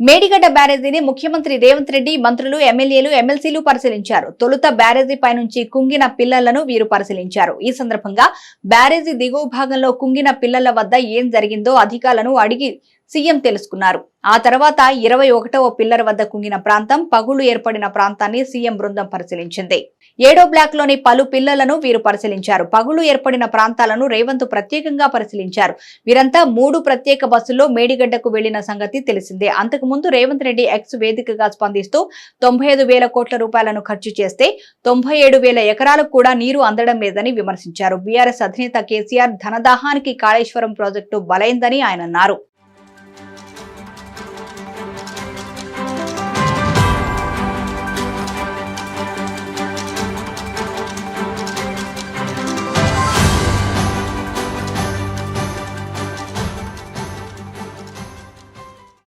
మేడిగడ్డ బ్యారేజీని ముఖ్యమంత్రి రేవంత్ రెడ్డి మంత్రులు ఎమ్మెల్యేలు ఎమ్మెల్సీలు పరిశీలించారు. తొలుత బ్యారేజీ పై నుంచి కుంగిన పిల్లలను వీరు పరిశీలించారు. ఈ సందర్భంగా బ్యారేజీ దిగువ భాగంలో కుంగిన పిల్లల వద్ద ఏం జరిగిందో అధికారులను అడిగి సీఎం తెలుసుకున్నారు. ఆ తర్వాత ఇరవై ఒకటవ పిల్లర్ వద్ద కుంగిన ప్రాంతం పగుళ్ళు ఏర్పడిన ప్రాంతాన్ని సీఎం బృందం పరిశీలించింది. ఏడో బ్లాక్లోని పలు పిల్లలను వీరు పరిశీలించారు. పగులు ఏర్పడిన ప్రాంతాలను రేవంత్ ప్రత్యేకంగా పరిశీలించారు. వీరంతా మూడు ప్రత్యేక బస్సుల్లో మేడిగడ్డకు వెళ్ళిన సంగతి తెలిసిందే. అంతకుముందు రేవంత్ రెడ్డి ఎక్స్ వేదికగా స్పందిస్తూ తొంభై ఐదు వేల కోట్ల రూపాయలను ఖర్చు చేస్తే తొంభై ఏడు వేల ఎకరాలకు కూడా నీరు అందడం లేదని విమర్శించారు. బీఆర్ఎస్ అధినేత కేసీఆర్ ధనదాహానికి కాళేశ్వరం ప్రాజెక్టు బలైందని ఆయన అన్నారు.